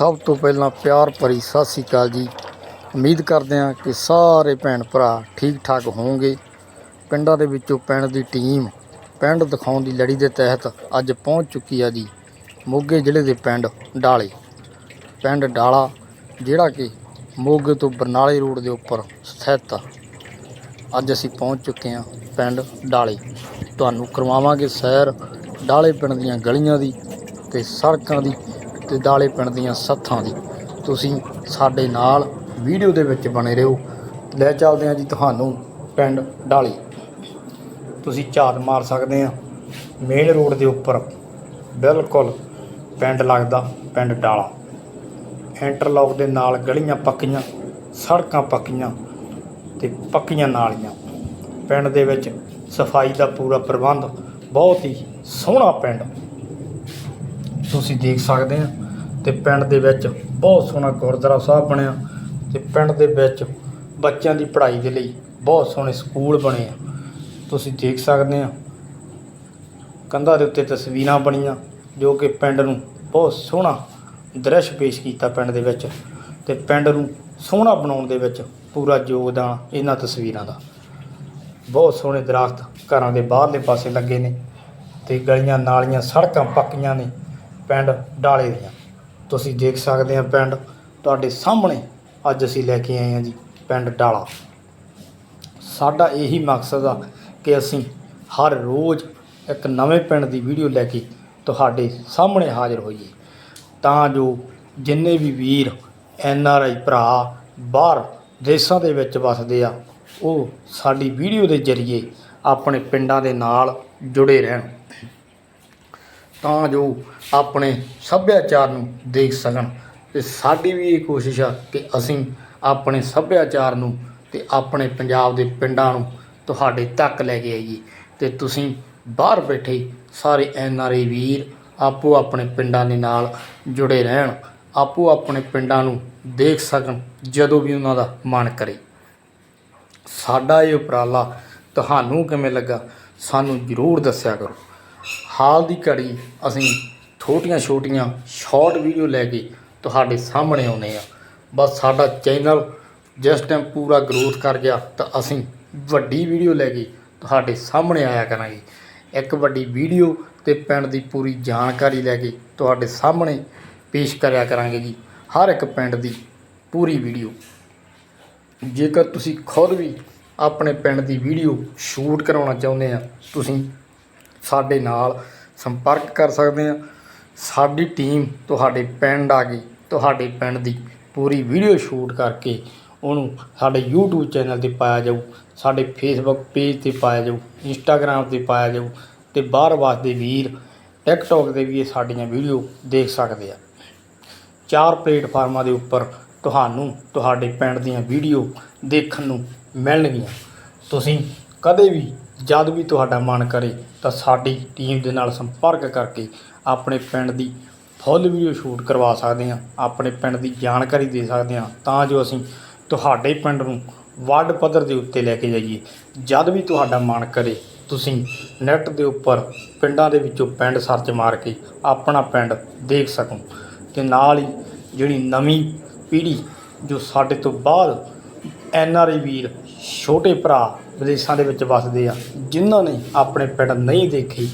ਸਭ ਤੋਂ ਪਹਿਲਾਂ ਪਿਆਰ ਭਰੀ ਸਤਿ ਸ੍ਰੀ ਅਕਾਲ ਜੀ। ਉਮੀਦ ਕਰਦੇ ਹਾਂ ਕਿ ਸਾਰੇ ਭੈਣ ਭਰਾ ਠੀਕ ਠਾਕ ਹੋਣਗੇ ਪਿੰਡਾਂ ਦੇ ਵਿੱਚੋਂ ਪਿੰਡ ਦੀ ਟੀਮ ਪਿੰਡ ਦਿਖਾਉਣ ਦੀ ਲੜੀ ਦੇ ਤਹਿਤ ਅੱਜ ਪਹੁੰਚ ਚੁੱਕੀ ਆ ਜੀ ਮੋਗੇ ਜ਼ਿਲ੍ਹੇ ਦੇ ਪਿੰਡ ਡਾਲੇ। ਪਿੰਡ ਡਾਲਾ, ਜਿਹੜਾ ਕਿ ਮੋਗੇ ਤੋਂ ਬਰਨਾਲੇ ਰੋਡ ਦੇ ਉੱਪਰ ਸਥਿਤ ਆ। ਅੱਜ ਅਸੀਂ ਪਹੁੰਚ ਚੁੱਕੇ ਹਾਂ ਪਿੰਡ ਡਾਲੇ। ਤੁਹਾਨੂੰ ਕਰਵਾਵਾਂਗੇ ਸੈਰ। ਡਾਲੇ ਪਿੰਡ ਦੀਆਂ ਗਲੀਆਂ ਦੀ ਤੇ ਸੜਕਾਂ ਦੀ ਤੇ ਦਾਲੇ ਪਿੰਡ ਦੀਆਂ ਸੱਥਾਂ ਦੀ। ਤੁਸੀਂ ਸਾਡੇ ਨਾਲ ਵੀਡੀਓ ਦੇ ਵਿੱਚ ਬਣੇ ਰਹੋ। ਲੈ ਚੱਲਦੇ ਹਾਂ ਜੀ ਤੁਹਾਨੂੰ ਪਿੰਡ ਡਾਲੇ। ਤੁਸੀਂ ਝਾਤ ਮਾਰ ਸਕਦੇ ਆ ਮੇਨ ਰੋਡ ਦੇ ਉੱਪਰ ਬਿਲਕੁਲ ਪਿੰਡ ਲੱਗਦਾ, ਪਿੰਡ ਡਾਲਾ। ਇੰਟਰਲੌਕ ਦੇ ਨਾਲ ਗਲੀਆਂ ਪੱਕੀਆਂ, ਸੜਕਾਂ ਪੱਕੀਆਂ ਤੇ ਪੱਕੀਆਂ ਨਾਲੀਆਂ। ਪਿੰਡ ਦੇ ਵਿੱਚ ਸਫ਼ਾਈ ਦਾ ਪੂਰਾ ਪ੍ਰਬੰਧ ਬਹੁਤ ਹੀ ਸੋਹਣਾ ਪਿੰਡ। ਤੁਸੀਂ ਦੇਖ ਸਕਦੇ ਆ ਤੇ ਪਿੰਡ ਦੇ ਵਿੱਚ ਬਹੁਤ ਸੋਹਣਾ ਗੁਰਦੁਆਰਾ ਸਾਹਿਬ ਬਣਿਆ ਤੇ ਪਿੰਡ ਦੇ ਵਿੱਚ ਬੱਚਿਆਂ ਦੀ ਪੜ੍ਹਾਈ ਦੇ ਲਈ ਬਹੁਤ ਸੋਹਣੇ ਸਕੂਲ ਬਣੇ ਆ। ਤੁਸੀਂ ਦੇਖ ਸਕਦੇ ਆ। ਕੰਧਾਂ ਦੇ ਉੱਤੇ ਤਸਵੀਰਾਂ ਬਣੀਆਂ ਜੋ ਕਿ ਪਿੰਡ ਨੂੰ ਬਹੁਤ ਸੋਹਣਾ ਦ੍ਰਿਸ਼ ਪੇਸ਼ ਕੀਤਾ ਪਿੰਡ ਦੇ ਵਿੱਚ ਤੇ ਪਿੰਡ ਨੂੰ ਸੋਹਣਾ ਬਣਾਉਣ ਦੇ ਵਿੱਚ ਪੂਰਾ ਯੋਗਦਾਨ ਇਹਨਾਂ ਤਸਵੀਰਾਂ ਦਾ। ਬਹੁਤ ਸੋਹਣੇ ਦਰਖਤ ਘਰਾਂ ਦੇ ਬਾਹਰਲੇ ਪਾਸੇ ਲੱਗੇ ਨੇ ਤੇ ਗਲੀਆਂ ਨਾਲੀਆਂ ਸੜਕਾਂ ਪੱਕੀਆਂ ਨੇ। ਪਿੰਡ ਡਾਲੇ ਦੀਆਂ। ਤੁਸੀਂ ਦੇਖ ਸਕਦੇ ਆ ਪਿੰਡ ਤੁਹਾਡੇ ਸਾਹਮਣੇ ਅੱਜ ਅਸੀਂ ਲੈ ਕੇ ਆਏ ਹਾਂ ਜੀ, ਪਿੰਡ ਡਾਲਾ। ਸਾਡਾ ਇਹੀ ਮਕਸਦ ਆ ਕਿ ਅਸੀਂ ਹਰ ਰੋਜ਼ ਇੱਕ ਨਵੇਂ ਪਿੰਡ ਦੀ ਵੀਡੀਓ ਲੈ ਕੇ ਤੁਹਾਡੇ ਸਾਹਮਣੇ ਹਾਜ਼ਰ ਹੋਈਏ। ਤਾਂ ਜੋ ਜਿੰਨੇ ਵੀ ਵੀਰ, ਐਨ ਆਰ ਆਈ ਭਰਾ ਬਾਹਰ ਦੇਸ਼ਾਂ ਦੇ ਵਿੱਚ ਵਸਦੇ ਆ, ਉਹ ਸਾਡੀ ਵੀਡੀਓ ਦੇ ਜ਼ਰੀਏ ਆਪਣੇ ਪਿੰਡਾਂ ਦੇ ਨਾਲ ਜੁੜੇ ਰਹਿਣ। ਤਾਂ ਜੋ ਆਪਣੇ ਸੱਭਿਆਚਾਰ ਨੂੰ ਦੇਖ ਸਕਣ। ਤੇ ਸਾਡੀ ਵੀ ਇਹ ਕੋਸ਼ਿਸ਼ ਆ ਕਿ ਅਸੀਂ ਆਪਣੇ ਸੱਭਿਆਚਾਰ ਨੂੰ ਤੇ ਆਪਣੇ ਪੰਜਾਬ ਦੇ ਪਿੰਡਾਂ ਨੂੰ ਤੁਹਾਡੇ ਤੱਕ ਲੈ ਕੇ ਆਈਏ। ਤੇ ਤੁਸੀਂ ਬਾਹਰ ਬੈਠੇ ਸਾਰੇ ਐਨ ਆਰ ਆਈ ਵੀਰ ਆਪੋ ਆਪਣੇ ਪਿੰਡਾਂ ਦੇ ਨਾਲ ਜੁੜੇ ਰਹਿਣ, ਆਪੋ ਆਪਣੇ ਪਿੰਡਾਂ ਨੂੰ ਦੇਖ ਸਕਣ ਜਦੋਂ ਵੀ ਉਹਨਾਂ ਦਾ ਮਨ ਕਰੇ। ਸਾਡਾ ਇਹ ਉਪਰਾਲਾ ਤੁਹਾਨੂੰ ਕਿਵੇਂ ਲੱਗਾ ਸਾਨੂੰ ਜ਼ਰੂਰ ਦੱਸਿਆ ਕਰੋ। ਹਾਲ ਦੀ ਘੜੀ ਅਸੀਂ ਛੋਟੀਆਂ ਛੋਟੀਆਂ ਸ਼ਾਰਟ ਵੀਡੀਓ ਲੈ ਕੇ ਤੁਹਾਡੇ ਸਾਹਮਣੇ ਆਉਨੇ ਆ ਬਸ ਸਾਡਾ ਚੈਨਲ ਜਿਸ ਟਾਈਮ ਪੂਰਾ ਗਰੋਥ ਕਰ ਗਿਆ ਤਾਂ ਅਸੀਂ ਵੱਡੀ ਵੀਡੀਓ ਲੈ ਕੇ ਤੁਹਾਡੇ ਸਾਹਮਣੇ ਆਇਆ ਕਰਾਂਗੇ। ਇੱਕ ਵੱਡੀ ਵੀਡੀਓ ਤੇ ਪਿੰਡ ਦੀ ਪੂਰੀ ਜਾਣਕਾਰੀ ਲੈ ਕੇ ਤੁਹਾਡੇ ਸਾਹਮਣੇ ਪੇਸ਼ ਕਰਿਆ ਕਰਾਂਗੇ ਜੀ। ਹਰ ਇੱਕ ਪਿੰਡ ਦੀ ਪੂਰੀ ਵੀਡੀਓ। ਜੇਕਰ ਤੁਸੀਂ ਖੁਦ ਵੀ ਆਪਣੇ ਪਿੰਡ ਦੀ ਵੀਡੀਓ ਸ਼ੂਟ ਕਰਾਉਣਾ ਚਾਹੁੰਦੇ ਆ, ਤੁਸੀਂ ਸਾਡੇ ਨਾਲ ਸੰਪਰਕ ਕਰ ਸਕਦੇ ਆ ਸਾਡੀ ਟੀਮ ਤੁਹਾਡੇ ਪਿੰਡ ਆ ਗਈ, ਤੁਹਾਡੇ ਪਿੰਡ ਦੀ ਪੂਰੀ ਵੀਡੀਓ ਸ਼ੂਟ ਕਰਕੇ ਉਹਨੂੰ ਸਾਡੇ YouTube ਚੈਨਲ ਤੇ ਪਾਇਆ ਜਾਊ, ਸਾਡੇ Facebook ਪੇਜ ਤੇ ਪਾਇਆ ਜਾਊ, Instagram ਤੇ ਪਾਇਆ ਜਾਊ ਤੇ ਬਾਹਰ ਵਾਸਤੇ ਵੀਰ TikTok ਤੇ ਵੀ ਇਹ ਸਾਡੀਆਂ ਵੀਡੀਓ ਦੇਖ ਸਕਦੇ ਆ। ਚਾਰ ਪਲੇਟਫਾਰਮਾਂ ਦੇ ਉੱਪਰ ਤੁਹਾਨੂੰ ਤੁਹਾਡੇ ਪਿੰਡ ਦੀਆਂ ਵੀਡੀਓ ਦੇਖਣ ਨੂੰ ਮਿਲਣਗੀਆਂ। ਤੁਸੀਂ ਕਦੇ ਵੀ ਜਦ ਵੀ ਤੁਹਾਡਾ ਮਨ ਕਰੇ ਤਾਂ ਸਾਡੀ ਟੀਮ ਦੇ ਨਾਲ ਸੰਪਰਕ ਕਰਕੇ ਆਪਣੇ ਪਿੰਡ ਦੀ ਫੁੱਲ ਵੀਡੀਓ ਸ਼ੂਟ ਕਰਵਾ ਸਕਦੇ ਹਾਂ, ਆਪਣੇ ਪਿੰਡ ਦੀ ਜਾਣਕਾਰੀ ਦੇ ਸਕਦੇ ਹਾਂ, ਤਾਂ ਜੋ ਅਸੀਂ ਤੁਹਾਡੇ ਪਿੰਡ ਨੂੰ ਵਰਲਡ ਪੱਧਰ ਦੇ ਉੱਤੇ ਲੈ ਕੇ ਜਾਈਏ। ਜਦ ਵੀ ਤੁਹਾਡਾ ਮਨ ਕਰੇ, ਤੁਸੀਂ ਨੈੱਟ ਦੇ ਉੱਪਰ ਪਿੰਡਾਂ ਦੇ ਵਿੱਚੋਂ ਪਿੰਡ ਸਰਚ ਮਾਰ ਕੇ ਆਪਣਾ ਪਿੰਡ ਦੇਖ ਸਕੋ ਤੇ ਨਾਲ ਹੀ ਜਿਹੜੀ ਨਵੀਂ ਪੀੜ੍ਹੀ ਜੋ ਸਾਡੇ ਤੋਂ ਬਾਅਦ ਐਨ ਆਰ ਆਈ ਵੀਰ, ਛੋਟੇ ਭਰਾ ਵਿਦੇਸ਼ਾਂ ਦੇ ਵਿੱਚ ਵੱਸਦੇ ਆ, ਜਿਨ੍ਹਾਂ ਨੇ ਆਪਣੇ ਪਿੰਡ ਨਹੀਂ ਦੇਖੇ,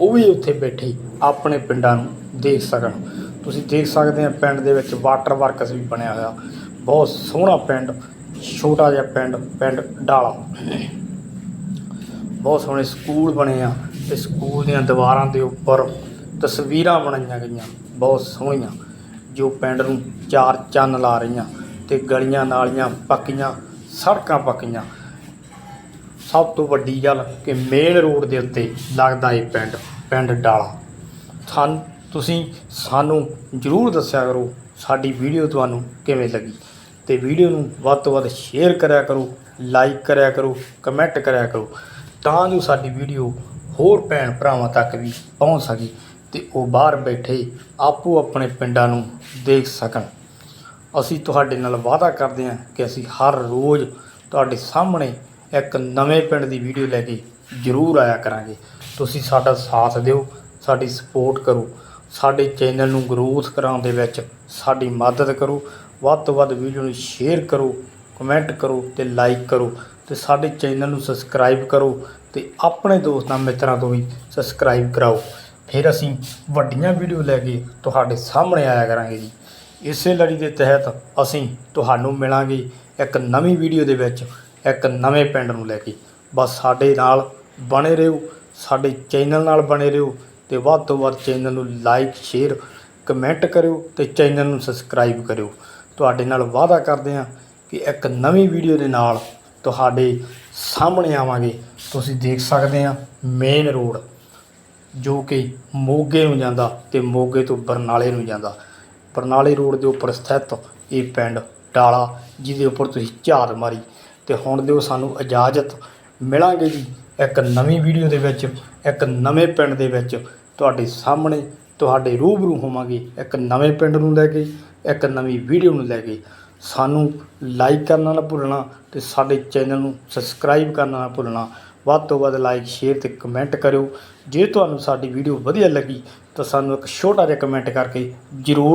ਉਹ ਵੀ ਉੱਥੇ ਬੈਠੇ ਆਪਣੇ ਪਿੰਡਾਂ ਨੂੰ ਦੇਖ ਸਕਣ। ਤੁਸੀਂ ਦੇਖ ਸਕਦੇ ਆ, ਪਿੰਡ ਦੇ ਵਿੱਚ ਵਾਟਰ ਵਰਕਸ ਵੀ ਬਣਿਆ ਹੋਇਆ। ਬਹੁਤ ਸੋਹਣਾ ਪਿੰਡ, ਛੋਟਾ ਜਿਹਾ ਪਿੰਡ ਪਿੰਡ ਡਾਲਾ। ਬਹੁਤ ਸੋਹਣੇ ਸਕੂਲ ਬਣੇ ਆ, ਤੇ ਸਕੂਲ ਦੀਆਂ ਦੀਵਾਰਾਂ ਦੇ ਉੱਪਰ ਤਸਵੀਰਾਂ ਬਣਾਈਆਂ ਗਈਆਂ, ਬਹੁਤ ਸੋਹਣੀਆਂ, ਜੋ ਪਿੰਡ ਨੂੰ ਚਾਰ ਚੰਨ ਲਾ ਰਹੀਆਂ, ਤੇ ਗਲੀਆਂ ਨਾਲੀਆਂ ਪੱਕੀਆਂ, ਸੜਕਾਂ ਪੱਕੀਆਂ ਸਭ ਤੋਂ ਵੱਡੀ ਗੱਲ ਕਿ ਮੇਨ ਰੋਡ ਦੇ ਉੱਤੇ ਲੱਗਦਾ ਇਹ ਪਿੰਡ ਪਿੰਡ ਡਾਲਾ। ਸਾਨ, ਤੁਸੀਂ ਸਾਨੂੰ ਜਰੂਰ ਦੱਸਿਆ ਕਰੋ ਸਾਡੀ ਵੀਡੀਓ ਤੁਹਾਨੂੰ ਕਿਵੇਂ ਲੱਗੀ। ਤੇ ਵੀਡੀਓ ਨੂੰ ਵੱਧ ਤੋਂ ਵੱਧ ਸ਼ੇਅਰ ਕਰਿਆ ਕਰੋ ਲਾਈਕ ਕਰਿਆ ਕਰੋ ਕਮੈਂਟ ਕਰਿਆ ਕਰੋ, ਤਾਂ ਜੋ ਸਾਡੀ ਵੀਡੀਓ ਹੋਰ ਭੈਣ ਭਰਾਵਾਂ ਤੱਕ ਵੀ ਪਹੁੰਚ ਸਕੇ ਤੇ ਉਹ ਬਾਹਰ ਬੈਠੇ ਆਪੋ ਆਪਣੇ ਪਿੰਡਾਂ ਨੂੰ ਦੇਖ ਸਕਣ। ਅਸੀਂ ਤੁਹਾਡੇ ਨਾਲ ਵਾਅਦਾ ਕਰਦੇ ਹਾਂ ਕਿ ਅਸੀਂ ਹਰ ਰੋਜ਼ ਤੁਹਾਡੇ ਸਾਹਮਣੇ ਇੱਕ ਨਵੇਂ ਪਿੰਡ ਦੀ ਵੀਡੀਓ ਲੈ ਕੇ ਜ਼ਰੂਰ ਆਇਆ ਕਰਾਂਗੇ। ਤੁਸੀਂ ਸਾਡਾ ਸਾਥ ਦਿਓ, ਸਾਡੀ ਸਪੋਰਟ ਕਰੋ, ਸਾਡੇ ਚੈਨਲ ਨੂੰ ਗਰੋਥ ਕਰਾਉਣ ਦੇ ਵਿੱਚ ਸਾਡੀ ਮਦਦ ਕਰੋ, ਵੱਧ ਤੋਂ ਵੱਧ ਵੀਡੀਓ ਨੂੰ ਸ਼ੇਅਰ ਕਰੋ ਕਮੈਂਟ ਕਰੋ ਤੇ ਲਾਈਕ ਕਰੋ ਤੇ ਸਾਡੇ ਚੈਨਲ ਨੂੰ ਸਬਸਕ੍ਰਾਈਬ ਕਰੋ ਤੇ ਆਪਣੇ ਦੋਸਤਾਂ ਮਿੱਤਰਾਂ ਤੋਂ ਵੀ ਸਬਸਕ੍ਰਾਈਬ ਕਰਾਓ। ਫਿਰ ਅਸੀਂ ਵੱਡੀਆਂ ਵੀਡੀਓ ਲੈ ਕੇ ਤੁਹਾਡੇ ਸਾਹਮਣੇ ਆਇਆ ਕਰਾਂਗੇ ਜੀ। ਇਸੇ ਲੜੀ ਦੇ ਤਹਿਤ ਅਸੀਂ ਤੁਹਾਨੂੰ ਮਿਲਾਂਗੇ ਇੱਕ ਨਵੀਂ ਵੀਡੀਓ ਦੇ ਵਿੱਚ। ਇੱਕ ਨਵੇਂ ਪਿੰਡ ਨੂੰ ਲੈ ਕੇ। ਬਸ ਸਾਡੇ ਨਾਲ ਬਣੇ ਰਹੋ, ਸਾਡੇ ਚੈਨਲ ਨਾਲ ਬਣੇ ਰਹੋ ਤੇ ਵੱਧ ਤੋਂ ਵੱਧ ਚੈਨਲ ਨੂੰ ਲਾਈਕ ਸ਼ੇਅਰ ਕਮੈਂਟ ਕਰਿਓ ਤੇ ਚੈਨਲ ਨੂੰ ਸਬਸਕ੍ਰਾਈਬ ਕਰਿਓ। ਤੁਹਾਡੇ ਨਾਲ ਵਾਅਦਾ ਕਰਦੇ ਹਾਂ ਕਿ ਇੱਕ ਨਵੀਂ ਵੀਡੀਓ ਦੇ ਨਾਲ ਤੁਹਾਡੇ ਸਾਹਮਣੇ ਆਵਾਂਗੇ। ਤੁਸੀਂ ਦੇਖ ਸਕਦੇ ਆ ਮੇਨ ਰੋਡ ਜੋ ਕਿ ਮੋਗੇ ਨੂੰ ਜਾਂਦਾ ਤੇ ਮੋਗੇ ਤੋਂ ਬਰਨਾਲੇ ਨੂੰ ਜਾਂਦਾ। ਬਰਨਾਲੇ ਰੋਡ ਦੇ ਉੱਪਰ ਸਥਿਤ ਇਹ ਪਿੰਡ ਡਾਲਾ, ਜਿਹਦੇ ਉੱਪਰ ਤੁਸੀਂ ਝਾਤ ਮਾਰੀ। ਤੇ ਹੁਣ ਦਿਓ ਸਾਨੂੰ ਇਜਾਜ਼ਤ। ਮਿਲਾਂਗੇ ਜੀ ਇੱਕ ਨਵੀਂ ਵੀਡੀਓ ਦੇ ਵਿੱਚ, ਇੱਕ ਨਵੇਂ ਪਿੰਡ ਦੇ ਵਿੱਚ। ਤੁਹਾਡੇ ਸਾਹਮਣੇ ਤੁਹਾਡੇ ਰੂਬਰੂ ਹੋਵਾਂਗੇ ਇੱਕ ਨਵੇਂ ਪਿੰਡ ਨੂੰ ਲੈ ਕੇ, ਇੱਕ ਨਵੀਂ ਵੀਡੀਓ ਨੂੰ ਲੈ ਕੇ। ਸਾਨੂੰ ਲਾਈਕ ਕਰਨਾ ਨਾ ਭੁੱਲਣਾ ਤੇ ਸਾਡੇ ਚੈਨਲ ਨੂੰ ਸਬਸਕ੍ਰਾਈਬ ਕਰਨਾ ਨਾ ਭੁੱਲਣਾ। ਵੱਧ ਤੋਂ ਵੱਧ ਲਾਈਕ ਸ਼ੇਅਰ ਤੇ ਕਮੈਂਟ ਕਰਿਓ। ਜੇ ਤੁਹਾਨੂੰ ਸਾਡੀ ਵੀਡੀਓ ਵਧੀਆ ਲੱਗੀ ਤਾਂ ਸਾਨੂੰ ਇੱਕ ਛੋਟਾ ਜਿਹਾ ਕਮੈਂਟ ਕਰਕੇ ਜ਼ਰੂਰ